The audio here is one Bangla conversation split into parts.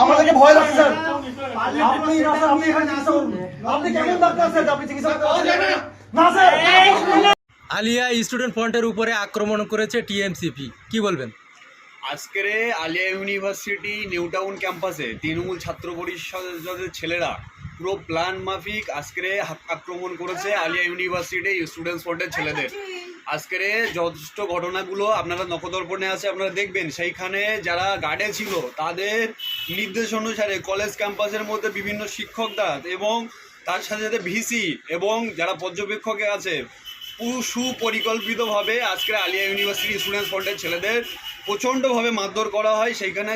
আমাদেরকে ভয় লাগছে স্যার। আপনি না স্যার আপনি এখানে করুন আপনি কেমন ডাক্তার স্যার? আপনি চিকিৎসা? না স্যার। আলিয়া স্টুডেন্ট ফ্রন্টের উপরে আক্রমণ করেছে টিএমসিপি কি বলবেন? আজকের আলিয়া ইউনিভার্সিটি নিউ টাউন ক্যাম্পাসে তৃণমূল ছাত্র পরিষদের ছেলেরা পুরো প্ল্যান মাফিক আজকের আক্রমণ করেছে আলিয়া ইউনিভার্সিটি স্টুডেন্টস ফ্রন্টের ছেলেদের। আজকের যথেষ্ট ঘটনাগুলো আপনারা নখদর্পণে আছে, আপনারা দেখবেন। সেইখানে যারা গার্ডে ছিল, তাদের নির্দেশ অনুসারে কলেজ ক্যাম্পাসের মধ্যে বিভিন্ন শিক্ষকরা এবং তার সাথে সাথে ভিসি এবং যারা পর্যবেক্ষকে আছে সুপরিকল্পিতভাবে আজকের আলিয়া ইউনিভার্সিটি স্টুডেন্টস ফ্রন্টের ছেলেদের প্রচণ্ডভাবে মারধর করা হয়। সেইখানে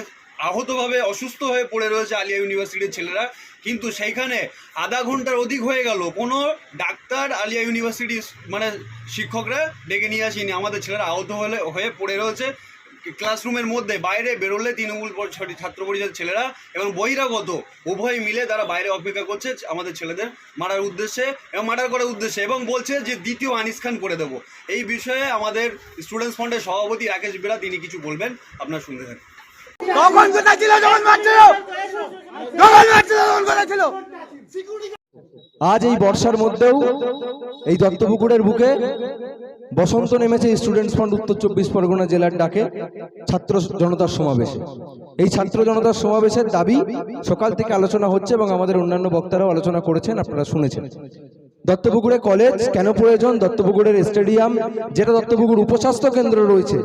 আহতভাবে অসুস্থ হয়ে পড়ে রয়েছে আলিয়া ইউনিভার্সিটির ছেলেরা। কিন্তু সেইখানে আধা ঘণ্টার অধিক হয়ে গেল, কোনো ডাক্তার আলিয়া ইউনিভার্সিটির মানে শিক্ষকরা ডেকে নিয়ে আসেনি। আমাদের ছেলেরা আহত হলে হয়ে পড়ে রয়েছে। ক্লাসরুমের মধ্যে বাইরে বেরোলে তৃণমূল ছাত্র পরিষদের ছেলেরা এবং বহিরাগত উভয় মিলে তারা বাইরে অপেক্ষা করছে আমাদের ছেলেদের মারার উদ্দেশ্যে এবং মার্ডার করার উদ্দেশ্যে এবং বলছে যে দ্বিতীয় আনিস খান করে দেবো। এই বিষয়ে আমাদের স্টুডেন্টস ফ্রন্টের সভাপতি রাকেশ বেরা তিনি কিছু বলবেন। আপনার শুনতে থাকুন। আজ এই বর্ষার মধ্যেও এই দত্তপুকুরের বুকে বসন্ত নেমেছে স্টুডেন্টস ফ্রন্ট উত্তর চব্বিশ পরগনা জেলার ডাকে ছাত্র জনতার সমাবেশে। এই ছাত্র জনতার সমাবেশের দাবি সকাল থেকে আলোচনা হচ্ছে এবং আমাদের অন্যান্য বক্তারাও আলোচনা করেছেন, আপনারা শুনেছেন। দত্তপুকুরে কলেজ, কেন প্রয়োজন? দত্তপুকুরের স্টেডিয়াম, যেটা দত্তপুকুর উপস্বাস্থ্য কেন্দ্র রয়েছে।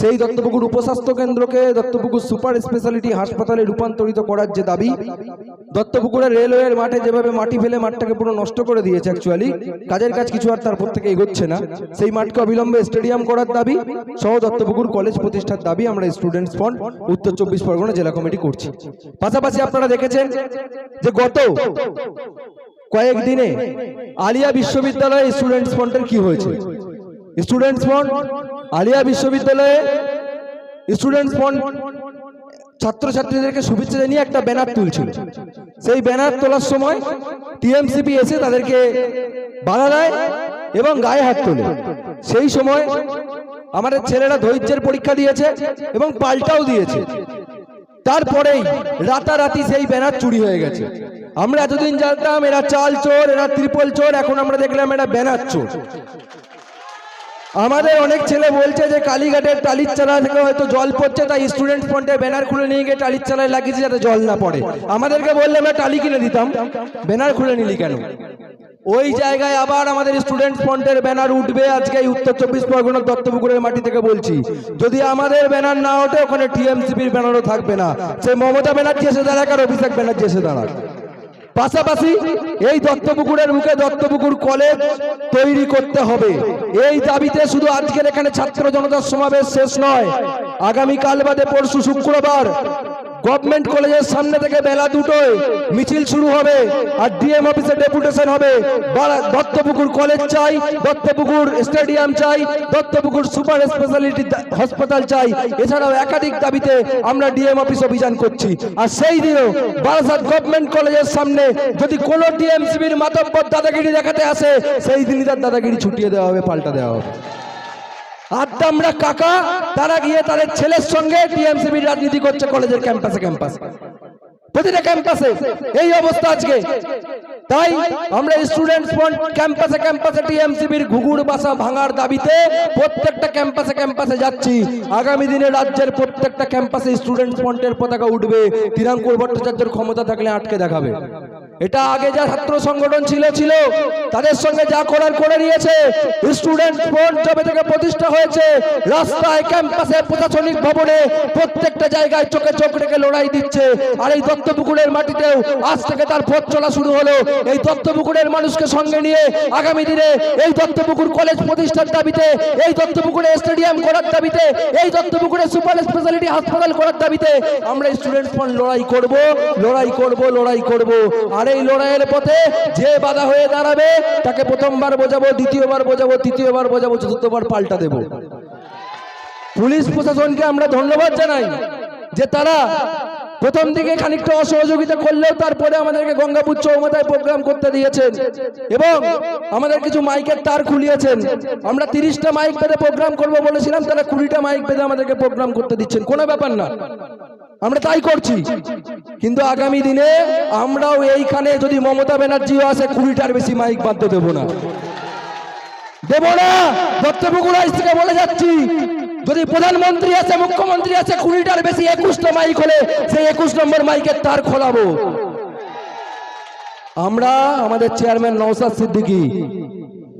সেই দত্তপুকুর উপস্বাস্থ্য কেন্দ্রকে দত্তপুকুর সুপার স্পেশালিটি হাসপাতালে রূপান্তরিত করার যে দাবি, দত্তপুকুরের রেলওয়ের মাঠে যেভাবে মাটি ফেলে মাঠটাকে পুরো নষ্ট করে দিয়েছে অ্যাকচুয়ালি কাজের কাজ কিছু আর তারপর থেকে এগোচ্ছে না। সেই মাঠকে অবিলম্বে স্টেডিয়াম করার দাবি, সহ দত্তপুকুর কলেজ প্রতিষ্ঠার দাবি আমরা স্টুডেন্টস ফ্রন্ট উত্তর চব্বিশ পরগনা জেলা কমিটি করছি। পাশাপাশি আপনারা দেখেছেন যে গত কয়েকদিনে আলিয়া বিশ্ববিদ্যালয়ে স্টুডেন্টস ফ্রন্টের কি হয়েছে? স্টুডেন্টস ফ্রন্ট আলিয়া বিশ্ববিদ্যালয়ে স্টুডেন্টস ফ্রন্ট ছাত্রছাত্রীদেরকে শুভেচ্ছা জানিয়ে একটা ব্যানার তুলছিল। সেই ব্যানার তোলার সময় টিএমসিপি এসে তাদেরকে বাধা দেয় এবং গায়ে হাত তোলে। সেই সময় আমাদের ছেলেরা ধৈর্যের পরীক্ষা দিয়েছে এবং পাল্টাও দিয়েছে। তারপরেই রাতারাতি সেই ব্যানার চুরি হয়ে গেছে। আমরা এতদিন জানতাম, এরা চাল চোর, এরা ত্রিপল চোর, এখন আমরা দেখলাম এরা ব্যানার চোর। আমাদের অনেক ছেলে বলছে যে কালীঘাটের টালির চালা থেকে হয়তো জল পড়ছে, তাই স্টুডেন্ট ফ্রন্টের ব্যানার খুলে নিয়ে গিয়ে টালির চালায় লাগিয়েছে যাতে জল না পড়ে। আমাদেরকে বললে আমরা টালি কিনে দিতাম। ব্যানার খুলে নিলি কেন? ওই জায়গায় আবার আমাদের স্টুডেন্ট ফ্রন্টের ব্যানার উঠবে আজকে উত্তর চব্বিশ পরগনার দত্তপুকুরের মাটি থেকে বলছি। যদি আমাদের ব্যানার না ওঠে, ওখানে টিএমসিপির ব্যানারও থাকবে না। সে মমতা ব্যানার্জি এসে দাঁড়াক আর অভিষেক ব্যানার্জি এসে দাঁড়াক। পাশাপাশি এই দত্তপুকুরের মুখে দত্তপুকুর কলেজ তৈরি করতে হবে। এই দাবিতে শুধু আজকের এখানে ছাত্র জনতার সমাবেশ শেষ নয় আগামী কাল বাদে পরশু শুক্রবার গভর্নমেন্ট কলেজের সামনে থেকে বেলা দুটোয় মিছিল শুরু হবে আর ডিএম অফিসে ডেপুটেশন হবে। দত্তপুকুর কলেজ চাই, দত্তপুকুর স্টেডিয়াম চাই, দত্তপুকুর সুপার স্পেশালিটি হাসপাতাল চাই। এছাড়াও একাধিক দাবিতে আমরা ডিএম অফিস অভিযান করছি। আর সেই দিনও বারাসাত গভর্নমেন্ট কলেজের সামনে যদি কোনো ডিএমসিবির মাতব্বর দাদাগিরি দেখাতে আসে, সেই দিনই তার দাদাগিরি ছুটিয়ে দেওয়া হবে, পাল্টা দেওয়া হবে। আড্ডা আমরা কাকা, তারা গিয়ে তাদের ছেলের সঙ্গে টিএমসিবির রাজনীতি করছে কলেজের ক্যাম্পাসে ক্যাম্পাসে। প্রতিটা ক্যাম্পাসে। এই অবস্থা আজকে। তাই আমরা স্টুডেন্টস ফ্রন্ট ক্যাম্পাসে ক্যাম্পাসে টিএমসিবির ঘুঘুর বাসা ভাঙার দাবিতে প্রত্যেকটা ক্যাম্পাসে ক্যাম্পাসে যাচ্ছি। আগামী দিনে রাজ্যের প্রত্যেকটা ক্যাম্পাসে স্টুডেন্টস ফ্রন্টের পতাকা উঠবে। তিরাঙ্কুর ভট্টাচার্যের ক্ষমতা থাকলে আটকে দেখাবে। এটা আগে যা ছাত্র সংগঠন ছিল ছিল, তাদের সঙ্গে যা করার করে নিয়েছে স্টুডেন্ট ফ্রন্ট যবে থেকে প্রতিষ্ঠা হয়েছে, রাস্তায় ক্যাম্পাসে প্রশাসনিক ভবনে প্রত্যেকটা জায়গায় চোখে চোখ রেখে লড়াই দিচ্ছে, আর এই দত্তপুকুরের মাটিতেও আজ থেকে তার পথ চলা শুরু হলো, এই দত্তপুকুরের মানুষকে সঙ্গে নিয়ে আগামী দিনে এই দত্তপুকুর কলেজ প্রতিষ্ঠার দাবিতে, এই দত্তপুকুরে স্টেডিয়াম করার দাবিতে, এই দত্তপুকুরে সুপার স্পেশালিটি হাসপাতাল করার দাবিতে আমরা স্টুডেন্ট ফ্রন্ট লড়াই করব লড়াই করব লড়াই করব, আর এই লড়াইয়ের পথে যে বাধা হয়ে দাঁড়াবে, তাকে প্রথমবার বোঝাবো, দ্বিতীয়বার বোঝাবো, তৃতীয়বার বোঝাবো, চতুর্থবার পাল্টা দেব। পুলিশ প্রশাসনকে আমরা ধন্যবাদ জানাই যে তারা প্রথম দিকে খানিকটা অসহযোগিতা করলেও তারপরে আমাদেরকে গঙ্গাপুর চৌমাথায় প্রোগ্রাম করতে দিয়েছেন এবং আমাদের কিছু মাইকের তার খুলিয়েছেন। আমরা তিরিশটা মাইক বেঁধে প্রোগ্রাম করব বলেছিলাম, তারা কুড়িটা মাইক বেঁধে আমাদেরকে প্রোগ্রাম করতে দিচ্ছেন। কোনো ব্যাপার না। আমরা তাই করছি। কিন্তু আগামী দিনে আমরাও এইখানে যদি মমতা ব্যানার্জিও আসে, কুড়িটার বেশি মাইক বাঁধতে দেবো না। দেব না! দত্তপুকুর থেকে বলে যাচ্ছি যদি প্রধানমন্ত্রী আছে, মুখ্যমন্ত্রী আছে, কুড়িটার বেশি একুশটা মাইক হলে সেই একুশ নম্বর মাইকের তার খোলাবো। আমরা আমাদের চেয়ারম্যান নৌসাদ সিদ্দিকী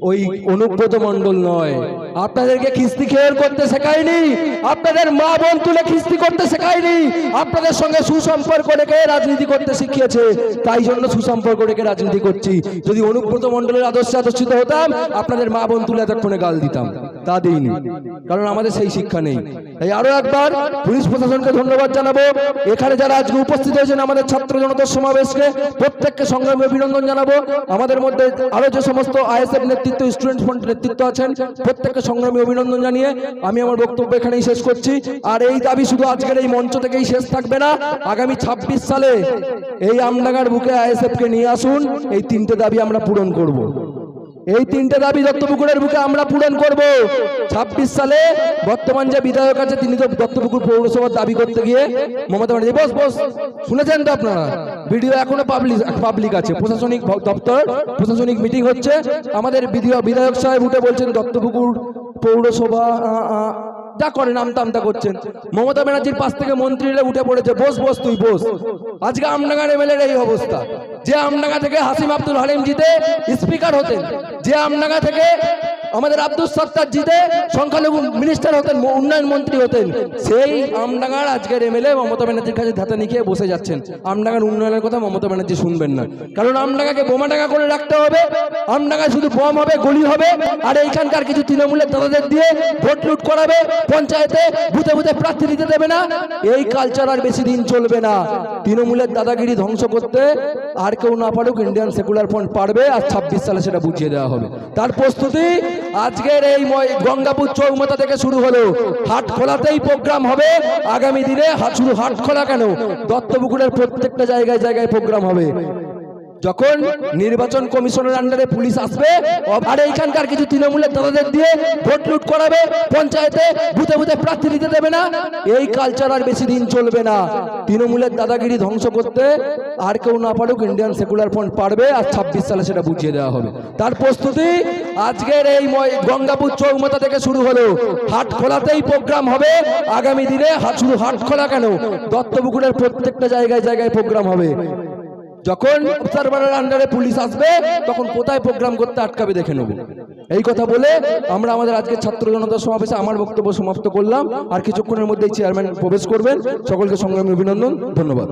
ওই অনুব্রত মন্ডল নয়। আপনাদেরকে খিস্তি খেয়াল করতে শেখায়নি। আপনাদের মা বোন তুলে খিস্তি করতে শেখায়নি। আপনাদের সঙ্গে সুসম্পর্ক রেখে রাজনীতি করতে শিখিয়েছে। তাই জন্য সুসম্পর্ক রেখে রাজনীতি করছি। যদি অনুব্রত মন্ডলের আদর্শে আদর্শিত হতাম, আপনাদের মা বোন তুলে এতক্ষণে গাল দিতাম। তা দিইনি। কারণ আমাদের সেই শিক্ষা নেই। তাই আরও একবার পুলিশ প্রশাসনকে ধন্যবাদ জানাব। এখানে যারা আজকে উপস্থিত হয়েছেন, আমাদের ছাত্র জনতার সমাবেশকে প্রত্যেককে সংগ্রামে অভিনন্দন জানাব। আমাদের মধ্যে আরও যে সমস্ত আইএসএফ নেতৃত্ব স্টুডেন্ট ফ্রন্ট নেতৃত্ব আছেন। প্রত্যেককে সংগ্রামী অভিনন্দন জানিয়ে আমি আমার বক্তব্য এখানেই শেষ করছি। আর এই দাবি শুধু আজকের এই মঞ্চ থেকেই শেষ থাকবে না, আগামী ২৬ সালে এই আমডাঙ্গার বুকে আইএসএফ কে নিয়ে আসুন। এই তিনটে দাবি আমরা পূরণ করব। এই তিনটে দাবি দত্তপুকুরের বুকে আমরা পূরণ করব। ২৬ সালে বর্তমান যে বিধায়ক আছে, তিনি তো দত্তপুকুর পৌরসভার দাবি করতে গিয়ে মমতা ব্যানার্জি, বস বস, শুনেছেন তো আপনারা? ভিডিও এখনও পাবলিক পাবলিক আছে। প্রশাসনিক দপ্তর, প্রশাসনিক মিটিং হচ্ছে। আমাদের বিধি- বিধায়ক সাহেব উঠে বলছেন, দত্তপুকুর পৌরসভা যা করেন আমতা আমতা করছেন। মমতা ব্যানার্জির পাশ থেকে মন্ত্রীরা উঠে পড়েছে, বোস বোস, তুই বোস। আজকে আমডাঙ্গার এমএলএর এই অবস্থা। যে আমডাঙ্গা থেকে হাসিম আব্দুল হালিম জিতে স্পিকার হতেন, যে আমডাঙ্গা থেকে আমাদের আব্দুল সত্তার জিতে সংখ্যালঘু মিনিস্টার হতেন উন্নয়ন মন্ত্রী হতেন। সেই আমডাঙ্গার আজকের এমএলএ মমতা ব্যানার্জির কাছে ধাতা নিয়ে বসে যাচ্ছেন। আমডাঙ্গার উন্নয়নের কথা মমতা ব্যানার্জি শুনবেন না। কারণ আমডাঙ্গাকে বোমাডাঙ্গা করে রাখতে হবে। আমডাঙ্গায় শুধু বম হবে, গুলি হবে, আর এইখানকার কিছু তৃণমূলের দাদাদের দিয়ে ভোট লুট করাবে, পঞ্চায়েতে বুথে বুথে প্রার্থী দিতে দেবে না। এই কালচার আর বেশি দিন চলবে না। তৃণমূলের দাদাগিরি ধ্বংস করতে আর কেউ না পারুক ইন্ডিয়ান সেকুলার ফ্রন্ট পারবে, আর ছাব্বিশ সালে সেটা বুঝিয়ে দেওয়া হবে। তার প্রস্তুতি আজকের এই গঙ্গাপুর চৌমাথা থেকে শুরু হলো। হাট খোলাতেই প্রোগ্রাম হবে। আগামী দিনে হাট শুধু হাট খোলা কেন? দত্তপুকুরের প্রত্যেকটা জায়গায় জায়গায় প্রোগ্রাম হবে। যখন নির্বাচন কমিশনের আন্ডারে পুলিশ আসবে আর এইখানকার কিছু তৃণমূলের দাদাদের দিয়ে ভোট লুট করাবে, পঞ্চায়েতে বুথে বুথে প্রার্থী দিতে দেবে না, এই কালচার আর বেশি দিন চলবে না। তৃণমূলের দাদাগিরি ধ্বংস করতে আর কেউ না পারুক ইন্ডিয়ান সেকুলার ফ্রন্ট পারবে আর ছাব্বিশ সালে সেটা বুঝিয়ে দেওয়া হবে। তার প্রস্তুতি আজকের এই গঙ্গাপুর চৌমাথা থেকে শুরু হলো। হাট খোলাতেই প্রোগ্রাম হবে। আগামী দিনে শুধু হাট খোলা কেন? দত্তপুকুরের প্রত্যেকটা জায়গায় জায়গায় প্রোগ্রাম হবে। যখন অবজারভারের আন্ডারে পুলিশ আসবে, তখন কোথায় প্রোগ্রাম করতে আটকাবে দেখে নেব। এই কথা বলে আমরা আমাদের আজকে ছাত্র জনতা সমাবেশে আমার বক্তব্য সমাপ্ত করলাম। আর কিছুক্ষণের মধ্যেই চেয়ারম্যান প্রবেশ করবেন। সকলকে সংগ্রামী অভিনন্দন। ধন্যবাদ।